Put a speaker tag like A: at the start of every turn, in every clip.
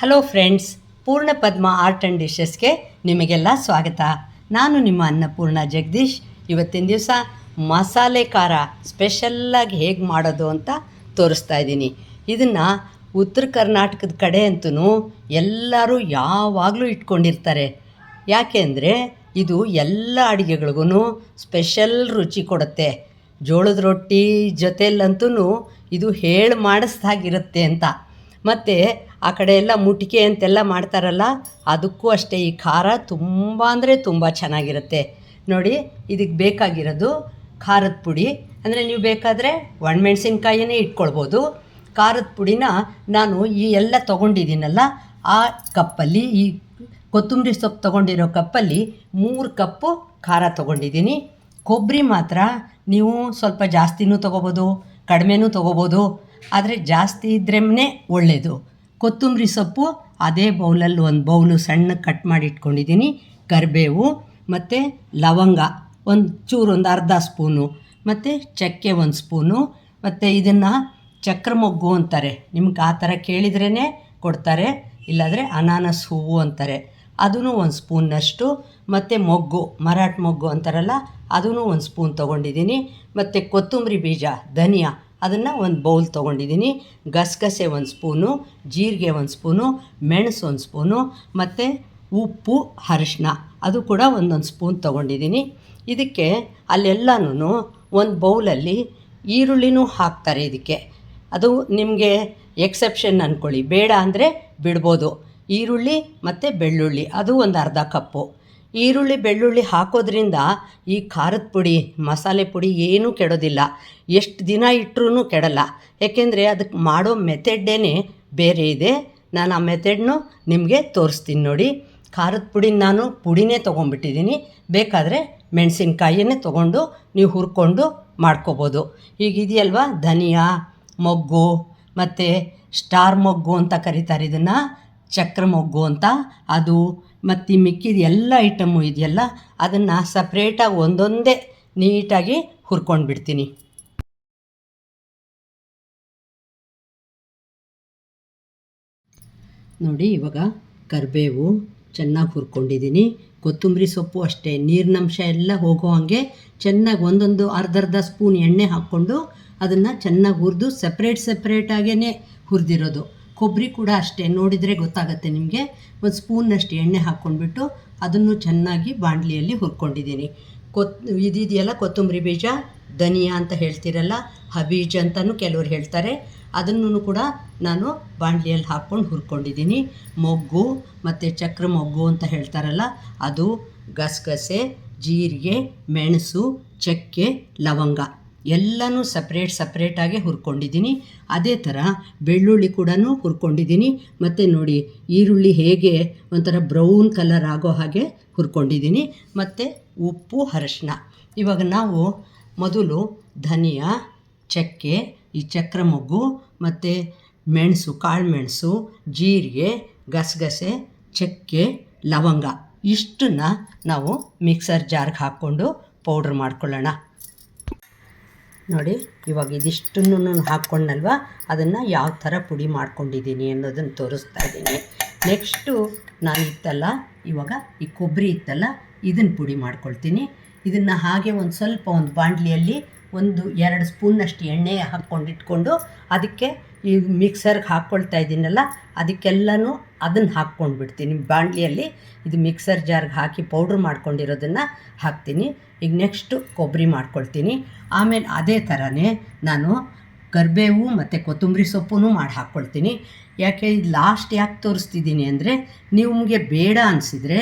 A: Hello friends ಪೂರ್ಣ ಪದ್ಮ art and ಡಿಶಸ್ಗೆ ನಿಮಗೆಲ್ಲ ಸ್ವಾಗತ. ನಾನು ನಿಮ್ಮ ಅನ್ನಪೂರ್ಣ ಜಗದೀಶ್. ಇವತ್ತಿನ ದಿವಸ ಮಸಾಲೆ ಖಾರ ಸ್ಪೆಷಲ್ಲಾಗಿ ಹೇಗೆ ಮಾಡೋದು ಅಂತ ತೋರಿಸ್ತಾ ಇದ್ದೀನಿ. ಇದನ್ನು ಉತ್ತರ ಕರ್ನಾಟಕದ ಕಡೆ ಅಂತೂ ಎಲ್ಲರೂ ಯಾವಾಗಲೂ ಇಟ್ಕೊಂಡಿರ್ತಾರೆ. ಯಾಕೆ ಅಂದರೆ ಇದು ಎಲ್ಲ ಅಡುಗೆಗಳಿಗೂ ಸ್ಪೆಷಲ್ ರುಚಿ ಕೊಡುತ್ತೆ. ಜೋಳದ ರೊಟ್ಟಿ ಜೊತೆಯಲ್ಲಂತೂ ಇದು ಹೇಳಿ ಮಾಡಿಸ್ದಾಗಿರುತ್ತೆ ಅಂತ. ಮತ್ತು ಆ ಕಡೆ ಎಲ್ಲ ಮುಟಿಕೆ ಅಂತೆಲ್ಲ ಮಾಡ್ತಾರಲ್ಲ, ಅದಕ್ಕೂ ಅಷ್ಟೇ ಈ ಖಾರ ತುಂಬ ಅಂದರೆ ತುಂಬ ಚೆನ್ನಾಗಿರುತ್ತೆ. ನೋಡಿ, ಇದಕ್ಕೆ ಬೇಕಾಗಿರೋದು ಖಾರದ ಪುಡಿ. ಅಂದರೆ ನೀವು ಬೇಕಾದರೆ ಒಣಮೆಣ್ಸಿನ್ಕಾಯಿನೇ ಇಟ್ಕೊಳ್ಬೋದು. ಖಾರದ ಪುಡಿನ ನಾನು ಈ ಎಲ್ಲ ತೊಗೊಂಡಿದ್ದೀನಲ್ಲ, ಆ ಕಪ್ಪಲ್ಲಿ, ಈ ಕೊತ್ತಂಬರಿ ಸೊಪ್ಪು ತೊಗೊಂಡಿರೋ ಕಪ್ಪಲ್ಲಿ ಮೂರು ಕಪ್ಪು ಖಾರ ತೊಗೊಂಡಿದ್ದೀನಿ. ಕೊಬ್ಬರಿ ಮಾತ್ರ ನೀವು ಸ್ವಲ್ಪ ಜಾಸ್ತಿನೂ ತೊಗೋಬೋದು, ಕಡಿಮೆನೂ ತೊಗೋಬೋದು, ಆದರೆ ಜಾಸ್ತಿ ಇದ್ರೇ ಒಳ್ಳೆಯದು ಕೊತ್ತಂಬರಿ ಸೊಪ್ಪು, ಅದೇ ಬೌಲಲ್ಲಿ ಒಂದು ಬೌಲು ಸಣ್ಣ ಕಟ್ ಮಾಡಿ ಇಟ್ಕೊಂಡಿದ್ದೀನಿ, ಕರಿಬೇವು ಮತ್ತು ಲವಂಗ ಒಂದು ಚೂರು ಒಂದು ಅರ್ಧ ಸ್ಪೂನು, ಮತ್ತು ಚಕ್ಕೆ ಒಂದು ಸ್ಪೂನು, ಮತ್ತು ಇದನ್ನು ಚಕ್ರ ಮೊಗ್ಗು ಅಂತಾರೆ. ನಿಮ್ಗೆ ಆ ಥರ ಕೇಳಿದ್ರೇ ಕೊಡ್ತಾರೆ, ಇಲ್ಲಾಂದರೆ ಅನಾನಸ್ ಹೂವು ಅಂತಾರೆ. ಅದೂ ಒಂದು ಸ್ಪೂನ್ನಷ್ಟು ಮತ್ತು ಮೊಗ್ಗು, ಮರಾಠ ಮೊಗ್ಗು ಅಂತಾರಲ್ಲ ಅದೂ ಒಂದು ಸ್ಪೂನ್ ತೊಗೊಂಡಿದ್ದೀನಿ. ಮತ್ತು ಕೊತ್ತಂಬರಿ ಬೀಜ, ಧನಿಯಾ ಅದನ್ನು ಒಂದು ಬೌಲ್ ತೊಗೊಂಡಿದ್ದೀನಿ ಗಸಗಸೆ ಒಂದು ಸ್ಪೂನು, ಜೀರಿಗೆ ಒಂದು ಸ್ಪೂನು, ಮೆಣಸು ಒಂದು ಸ್ಪೂನು, ಮತ್ತು ಉಪ್ಪು ಅರಿಶಿನ ಅದು ಕೂಡ ಒಂದೊಂದು ಸ್ಪೂನ್ ತೊಗೊಂಡಿದ್ದೀನಿ ಇದಕ್ಕೆ ಅಲ್ಲೆಲ್ಲನೂ ಒಂದು ಬೌಲಲ್ಲಿ ಈರುಳ್ಳಿನೂ ಹಾಕ್ತಾರೆ ಇದಕ್ಕೆ. ಅದು ನಿಮಗೆ ಎಕ್ಸೆಪ್ಷನ್ ಅಂದ್ಕೊಳ್ಳಿ ಬೇಡ ಅಂದರೆ ಬಿಡ್ಬೋದು. ಈರುಳ್ಳಿ ಮತ್ತು ಬೆಳ್ಳುಳ್ಳಿ, ಅದು ಒಂದು ಅರ್ಧ ಕಪ್ಪು. ಈರುಳ್ಳಿ ಬೆಳ್ಳುಳ್ಳಿ ಹಾಕೋದ್ರಿಂದ ಈ ಖಾರದ ಪುಡಿ, ಮಸಾಲೆ ಪುಡಿ ಏನೂ ಕೆಡೋದಿಲ್ಲ. ಎಷ್ಟು ದಿನ ಇಟ್ಟರೂ ಕೆಡಲ್ಲ. ಏಕೆಂದರೆ ಅದಕ್ಕೆ ಮಾಡೋ ಮೆಥಡೇ ಬೇರೆ ಇದೆ. ನಾನು ಆ ಮೆಥಡ್ನು ನಿಮಗೆ ತೋರಿಸ್ತೀನಿ ನೋಡಿ. ಖಾರದ ಪುಡಿನ ನಾನು ಪುಡಿನೇ ತೊಗೊಂಡ್ಬಿಟ್ಟಿದ್ದೀನಿ. ಬೇಕಾದರೆ ಮೆಣಸಿನ್ಕಾಯಿನೇ ತೊಗೊಂಡು ನೀವು ಹುರ್ಕೊಂಡು ಮಾಡ್ಕೋಬೋದು. ಈಗ ಇದೆಯಲ್ವಾ? ಧನಿಯಾ, ಮೊಗ್ಗು, ಮತ್ತು ಸ್ಟಾರ್ ಮೊಗ್ಗು ಅಂತ ಕರೀತಾರೆ ಇದನ್ನು. ಚಕ್ರ ಮೊಗ್ಗು ಅಂತ, ಅದು ಮತ್ತು ಮಿಕ್ಕಿದ ಎಲ್ಲ ಐಟಮು ಇದೆಯಲ್ಲ, ಅದನ್ನು ಸಪ್ರೇಟಾಗಿ ಒಂದೊಂದೇ ನೀಟಾಗಿ ಹುರ್ಕೊಂಡು ಬಿಡ್ತೀನಿ. ನೋಡಿ, ಇವಾಗ ಕರಿಬೇವು ಚೆನ್ನಾಗಿ ಹುರ್ಕೊಂಡಿದ್ದೀನಿ. ಕೊತ್ತಂಬರಿ ಸೊಪ್ಪು ಅಷ್ಟೇ, ನೀರಿನಂಶ ಎಲ್ಲ ಹೋಗೋ ಹಾಗೆ ಚೆನ್ನಾಗಿ ಒಂದೊಂದು ಅರ್ಧ ಅರ್ಧ ಸ್ಪೂನ್ ಎಣ್ಣೆ ಹಾಕ್ಕೊಂಡು ಅದನ್ನು ಚೆನ್ನಾಗಿ ಹುರಿದು ಸಪ್ರೇಟ್ ಸಪ್ರೇಟಾಗೇ ಹುರಿದಿರೋದು. ಕೊಬ್ಬರಿ ಕೂಡ ಅಷ್ಟೇ, ನೋಡಿದರೆ ಗೊತ್ತಾಗುತ್ತೆ ನಿಮಗೆ. ಒಂದು ಸ್ಪೂನ್ನಷ್ಟು ಎಣ್ಣೆ ಹಾಕ್ಕೊಂಡ್ಬಿಟ್ಟು ಅದನ್ನು ಚೆನ್ನಾಗಿ ಬಾಣಲಿಯಲ್ಲಿ ಹುರ್ಕೊಂಡಿದ್ದೀನಿ. ಕೊತ್, ಇದಿದೆಯಲ್ಲ ಕೊತ್ತಂಬರಿ ಬೀಜ, ಧನಿಯಾ ಅಂತ ಹೇಳ್ತಿರಲ್ಲ, ಹಬೀಜ್ ಅಂತಲೂ ಕೆಲವರು ಹೇಳ್ತಾರೆ. ಅದನ್ನು ಕೂಡ ನಾನು ಬಾಣಲಿಯಲ್ಲಿ ಹಾಕ್ಕೊಂಡು ಹುರ್ಕೊಂಡಿದ್ದೀನಿ. ಮೊಗ್ಗು ಮತ್ತು ಚಕ್ರ ಮೊಗ್ಗು ಅಂತ ಹೇಳ್ತಾರಲ್ಲ, ಅದು ಗಸಗಸೆ, ಜೀರಿಗೆ, ಮೆಣಸು, ಚಕ್ಕೆ, ಲವಂಗ. ಎಲ್ಲನೂ ಸಪ್ರೇಟ್ ಸಪ್ರೇಟಾಗಿ ಹುರ್ಕೊಂಡಿದ್ದೀನಿ. ಅದೇ ಥರ ಬೆಳ್ಳುಳ್ಳಿ ಕೂಡ ಹುರ್ಕೊಂಡಿದ್ದೀನಿ. ಮತ್ತು ನೋಡಿ, ಈರುಳ್ಳಿ ಹೇಗೆ ಒಂಥರ ಬ್ರೌನ್ ಕಲರ್ ಆಗೋ ಹಾಗೆ ಹುರ್ಕೊಂಡಿದ್ದೀನಿ. ಮತ್ತು ಉಪ್ಪು, ಅರಶಿನ. ಇವಾಗ ನಾವು ಮೊದಲು ಧನಿಯಾ, ಚಕ್ಕೆ, ಈ ಚಕ್ರ ಮೊಗ್ಗು, ಮತ್ತು ಮೆಣಸು, ಕಾಳು ಮೆಣಸು, ಜೀರಿಗೆ, ಗಸಗಸೆ, ಚಕ್ಕೆ, ಲವಂಗ. ಇಷ್ಟನ್ನು ನಾವು ಮಿಕ್ಸರ್ ಜಾರ್ಗೆ ಹಾಕ್ಕೊಂಡು ಪೌಡ್ರ್ ಮಾಡ್ಕೊಳ್ಳೋಣ. ನೋಡಿ, ಇವಾಗ ಇದಿಷ್ಟನ್ನು ಹಾಕ್ಕೊಂಡಲ್ವ? ಅದನ್ನು ಯಾವ ಥರ ಪುಡಿ ಮಾಡ್ಕೊಂಡಿದ್ದೀನಿ ಅನ್ನೋದನ್ನು ತೋರಿಸ್ತಾ ಇದ್ದೀನಿ. ನೆಕ್ಸ್ಟು ನಾನು ಇತ್ತಲ್ಲ, ಇವಾಗ ಈ ಕೊಬ್ಬರಿ ಇತ್ತಲ್ಲ, ಇದನ್ನು ಪುಡಿ ಮಾಡ್ಕೊಳ್ತೀನಿ. ಇದನ್ನು ಹಾಗೆ ಒಂದು ಸ್ವಲ್ಪ ಒಂದು ಬಾಂಡ್ಲಿಯಲ್ಲಿ ಒಂದು ಎರಡು ಸ್ಪೂನ್ನಷ್ಟು ಎಣ್ಣೆ ಹಾಕ್ಕೊಂಡಿಟ್ಕೊಂಡು ಅದಕ್ಕೆ ಈ ಮಿಕ್ಸರ್ಗೆ ಹಾಕ್ಕೊಳ್ತಾ ಇದ್ದೀನಲ್ಲ, ಅದಕ್ಕೆಲ್ಲನೂ ಅದನ್ನು ಹಾಕ್ಕೊಂಡು ಬಿಡ್ತೀನಿ ಬಾಣಲಿಯಲ್ಲಿ ಇದು ಮಿಕ್ಸರ್ ಜಾರ್ಗೆ ಹಾಕಿ ಪೌಡ್ರ್ ಮಾಡ್ಕೊಂಡಿರೋದನ್ನು ಹಾಕ್ತೀನಿ. ಈಗ ನೆಕ್ಸ್ಟು ಕೊಬ್ಬರಿ ಮಾಡ್ಕೊಳ್ತೀನಿ. ಆಮೇಲೆ ಅದೇ ಥರನೇ ನಾನು ಕರಿಬೇವು ಮತ್ತು ಕೊತ್ತಂಬರಿ ಸೊಪ್ಪು ಮಾಡಿ ಹಾಕ್ಕೊಳ್ತೀನಿ. ಯಾಕೆ ಇದು ಲಾಸ್ಟ್ ಯಾಕೆ ತೋರಿಸ್ತಿದ್ದೀನಿ ಅಂದರೆ ನಿಮಗೆ ಬೇಡ ಅನಿಸಿದರೆ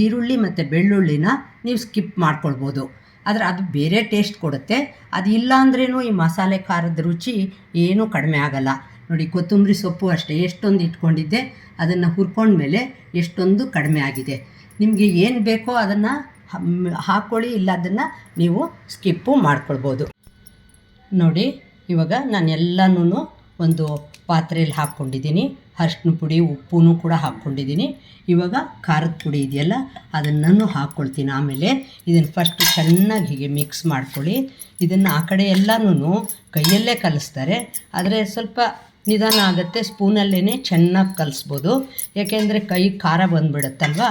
A: ಈರುಳ್ಳಿ ಮತ್ತು ಬೆಳ್ಳುಳ್ಳಿನ ನೀವು ಸ್ಕಿಪ್ ಮಾಡ್ಕೊಳ್ಬೋದು. ಆದರೆ ಅದು ಬೇರೆ ಟೇಸ್ಟ್ ಕೊಡುತ್ತೆ. ಅದು ಇಲ್ಲ ಅಂದ್ರೇನು ಈ ಮಸಾಲೆ ಖಾರದ ರುಚಿ ಏನೂ ಕಡಿಮೆ ಆಗಲ್ಲ. ನೋಡಿ ಕೊತ್ತಂಬರಿ ಸೊಪ್ಪು ಅಷ್ಟೇ, ಎಷ್ಟೊಂದು ಇಟ್ಕೊಂಡಿದ್ದೆ, ಅದನ್ನು ಹುರ್ಕೊಂಡ್ಮೇಲೆ ಎಷ್ಟೊಂದು ಕಡಿಮೆ ಆಗಿದೆ. ನಿಮಗೆ ಏನು ಬೇಕೋ ಅದನ್ನು ಹಾಕ್ಕೊಳ್ಳಿ ಇಲ್ಲ ಅದನ್ನು ನೀವು ಸ್ಕಿಪ್ಪು ಮಾಡ್ಕೊಳ್ಬೋದು. ನೋಡಿ ಇವಾಗ ನಾನು ಎಲ್ಲನೂ ಒಂದು ಪಾತ್ರೆಯಲ್ಲಿ ಹಾಕ್ಕೊಂಡಿದ್ದೀನಿ. ಅರ್ಶಿನ ಪುಡಿ ಉಪ್ಪು ಕೂಡ ಹಾಕ್ಕೊಂಡಿದ್ದೀನಿ. ಇವಾಗ ಖಾರದ ಪುಡಿ ಇದೆಯಲ್ಲ ಅದನ್ನು ಹಾಕ್ಕೊಳ್ತೀನಿ. ಆಮೇಲೆ ಇದನ್ನು ಫಸ್ಟ್ ಚೆನ್ನಾಗಿ ಹೀಗೆ ಮಿಕ್ಸ್ ಮಾಡ್ಕೊಳ್ಳಿ. ಇದನ್ನು ಆ ಕಡೆ ಎಲ್ಲನೂ ಕೈಯಲ್ಲೇ ಕಲಿಸ್ತಾರೆ. ಆದರೆ ಸ್ವಲ್ಪ ನಿಧಾನ ಆಗುತ್ತೆ. ಸ್ಪೂನಲ್ಲೇ ಚೆನ್ನಾಗಿ ಕಲಿಸ್ಬೋದು. ಯಾಕೆಂದರೆ ಕೈ ಖಾರ ಬಂದುಬಿಡುತ್ತಲ್ವ?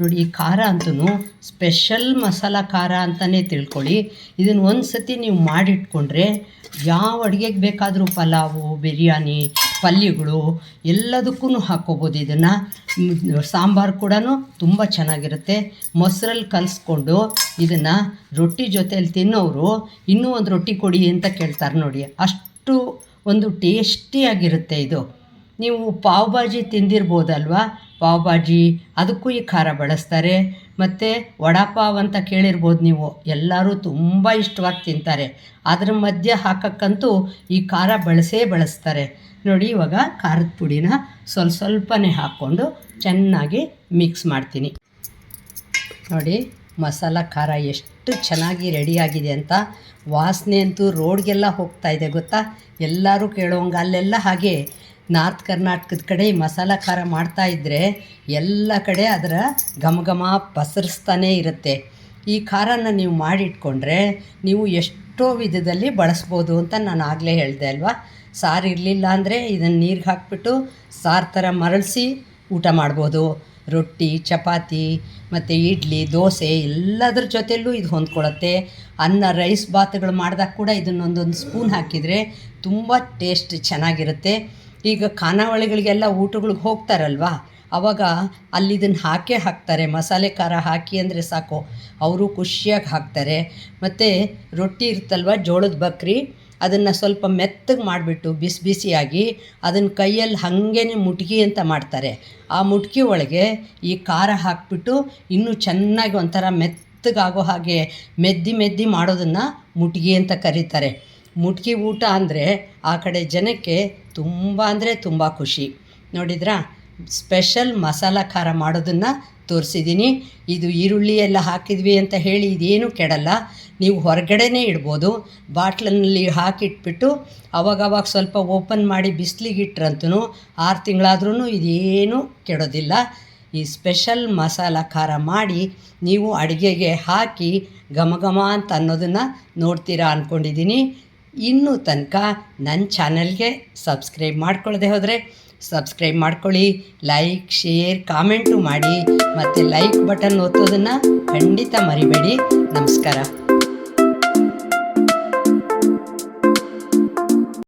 A: ನೋಡಿ, ಈ ಖಾರ ಅಂತೂ ಸ್ಪೆಷಲ್ ಮಸಾಲ ಖಾರ ಅಂತಲೇ ತಿಳ್ಕೊಳ್ಳಿ. ಇದನ್ನು ಒಂದು ಸತಿ ನೀವು ಮಾಡಿಟ್ಕೊಂಡ್ರೆ ಯಾವ ಅಡುಗೆಗೆ ಬೇಕಾದರೂ ಪಲಾವು, ಬಿರಿಯಾನಿ, ಪಲ್ಯಗಳು ಎಲ್ಲದಕ್ಕೂ ಹಾಕ್ಕೋಬೋದು. ಇದನ್ನು ಸಾಂಬಾರು ಕೂಡ ತುಂಬ ಚೆನ್ನಾಗಿರುತ್ತೆ. ಮೊಸರಲ್ಲಿ ಕಲಿಸ್ಕೊಂಡು ಇದನ್ನು ರೊಟ್ಟಿ ಜೊತೆಯಲ್ಲಿ ತಿನ್ನೋರು ಇನ್ನೂ ಒಂದು ರೊಟ್ಟಿ ಕೊಡಿ ಅಂತ ಕೇಳ್ತಾರೆ ನೋಡಿ. ಅಷ್ಟು ಒಂದು ಟೇಸ್ಟಿಯಾಗಿರುತ್ತೆ ಇದು. ನೀವು ಪಾವ್ ಭಾಜಿ ತಿಂದಿರ್ಬೋದಲ್ವಾ? ಪಾವ್ ಭಾಜಿ ಅದಕ್ಕೂ ಈ ಖಾರ ಬಳಸ್ತಾರೆ. ಮತ್ತು ವಡಾಪಾವ್ ಅಂತ ಕೇಳಿರ್ಬೋದು ನೀವು, ಎಲ್ಲರೂ ತುಂಬ ಇಷ್ಟವಾಗಿ ತಿಂತಾರೆ. ಅದ್ರ ಮಧ್ಯೆ ಹಾಕೋಕ್ಕಂತೂ ಈ ಖಾರ ಬಳಸೇ ಬಳಸ್ತಾರೆ. ನೋಡಿ, ಇವಾಗ ಖಾರದ ಪುಡಿನ ಸ್ವಲ್ಪ ಸ್ವಲ್ಪನೇ ಹಾಕ್ಕೊಂಡು ಚೆನ್ನಾಗಿ ಮಿಕ್ಸ್ ಮಾಡ್ತೀನಿ. ನೋಡಿ, ಮಸಾಲ ಖಾರ ಎಷ್ಟು ಚೆನ್ನಾಗಿ ರೆಡಿಯಾಗಿದೆ ಅಂತ. ವಾಸನೆ ಅಂತೂ ರೋಡ್ಗೆಲ್ಲ ಹೋಗ್ತಾ ಇದೆ, ಗೊತ್ತಾ? ಎಲ್ಲರೂ ಕೇಳೋಂಗೆ ಅಲ್ಲೆಲ್ಲ ಹಾಗೆ ನಾರ್ತ್ ಕರ್ನಾಟಕದ ಕಡೆ ಈ ಮಸಾಲ ಖಾರ ಮಾಡ್ತಾ ಇದ್ದರೆ ಎಲ್ಲ ಕಡೆ ಅದರ ಘಮ ಘಮ ಪಸರಿಸ್ತಾನೇ ಇರುತ್ತೆ. ಈ ಖಾರನ ನೀವು ಮಾಡಿಟ್ಕೊಂಡ್ರೆ ನೀವು ಎಷ್ಟೋ ವಿಧದಲ್ಲಿ ಬಳಸ್ಬೋದು ಅಂತ ನಾನು ಆಗಲೇ ಹೇಳಿದೆ ಅಲ್ವಾ? ಸಾರು ಇರಲಿಲ್ಲ ಅಂದರೆ ಇದನ್ನು ನೀರಿಗೆ ಹಾಕ್ಬಿಟ್ಟು ಸಾರು ಥರ ಮರಳಿಸಿ ಊಟ ಮಾಡ್ಬೋದು. ರೊಟ್ಟಿ, ಚಪಾತಿ, ಮತ್ತು ಇಡ್ಲಿ, ದೋಸೆ ಎಲ್ಲದ್ರ ಜೊತೆಯಲ್ಲೂ ಇದು ಹೊಂದ್ಕೊಳ್ಳುತ್ತೆ ಅನ್ನ, ರೈಸ್ ಬಾತ್ಗಳು ಮಾಡಿದಾಗ ಕೂಡ ಇದನ್ನೊಂದೊಂದು ಸ್ಪೂನ್ ಹಾಕಿದರೆ ತುಂಬ ಟೇಸ್ಟ್ ಚೆನ್ನಾಗಿರುತ್ತೆ. ಈಗ ಖಾನಾವಳಿಗಳಿಗೆಲ್ಲ ಊಟಗಳಿಗೆ ಹೋಗ್ತಾರಲ್ವಾ? ಆವಾಗ ಅಲ್ಲಿ ಇದನ್ನು ಹಾಕೇ ಹಾಕ್ತಾರೆ. ಮಸಾಲೆ ಖಾರ ಹಾಕಿ ಅಂದರೆ ಸಾಕು. ಅವರು ಖುಷಿಯಾಗಿ ಹಾಕ್ತಾರೆ. ಮತ್ತು ರೊಟ್ಟಿ ಇರುತ್ತಲ್ವ? ಜೋಳದ ಬಕ್ರಿ. ಅದನ್ನು ಸ್ವಲ್ಪ ಮೆತ್ತಗೆ ಮಾಡಿಬಿಟ್ಟು ಬಿಸಿ ಬಿಸಿಯಾಗಿ ಅದನ್ನು ಕೈಯಲ್ಲಿ ಹಾಗೇ ಮುಟ್ಗಿ ಅಂತ ಮಾಡ್ತಾರೆ. ಆ ಮುಟ್ಗಿ ಒಳಗೆ ಈ ಖಾರ ಹಾಕಿಬಿಟ್ಟು ಇನ್ನೂ ಚೆನ್ನಾಗಿ ಒಂಥರ ಮೆತ್ತಗಾಗೋ ಹಾಗೆ ಮೆದ್ದಿ ಮೆದ್ದಿ ಮಾಡೋದನ್ನು ಮುಟ್ಗಿ ಅಂತ ಕರೀತಾರೆ. ಮುಟ್ಗಿ ಊಟ ಅಂದರೆ ಆ ಕಡೆ ಜನಕ್ಕೆ ತುಂಬ ಅಂದರೆ ತುಂಬ ಖುಷಿ. ನೋಡಿದ್ರಾ? ಸ್ಪೆಷಲ್ ಮಸಾಲ ಖಾರ ಮಾಡೋದನ್ನು ತೋರಿಸಿದ್ದೀನಿ ಇದು ಈರುಳ್ಳಿ ಎಲ್ಲ ಹಾಕಿದ್ವಿ ಅಂತ ಹೇಳಿ ಇದೇನು ಕೆಡಲ್ಲ. ನೀವು ಹೊರಗಡೆನೇ ಇಡ್ಬೋದು. ಬಾಟ್ಲಲ್ಲಿ ಹಾಕಿಟ್ಬಿಟ್ಟು ಅವಾಗವಾಗ ಸ್ವಲ್ಪ ಓಪನ್ ಮಾಡಿ ಬಿಸಿಲಿಗೆ ಇಟ್ರಂತೂ ಆರು ತಿಂಗಳಾದ್ರೂ ಇದೇನು ಕೆಡೋದಿಲ್ಲ. ಈ ಸ್ಪೆಷಲ್ ಮಸಾಲ ಖಾರ ಮಾಡಿ ನೀವು ಅಡುಗೆಗೆ ಹಾಕಿ ಘಮ ಘಮ ಅಂತ ಅನ್ನೋದನ್ನು ನೋಡ್ತೀರಾ ಅಂದ್ಕೊಂಡಿದ್ದೀನಿ ಇನ್ನೂ ತನಕ ನನ್ನ ಚಾನಲ್ಗೆ ಸಬ್ಸ್ಕ್ರೈಬ್ ಮಾಡ್ಕೊಳ್ಳದೆ ಹೋದರೆ ಸಬ್ಸ್ಕ್ರೈಬ್ ಮಾಡ್ಕೊಳ್ಳಿ, ಲೈಕ್, ಶೇರ್, ಕಾಮೆಂಟು ಮಾಡಿ, ಮತ್ತು ಲೈಕ್ ಬಟನ್ ಒತ್ತೋದನ್ನು ಖಂಡಿತ ಮರಿಬೇಡಿ. ನಮಸ್ಕಾರ.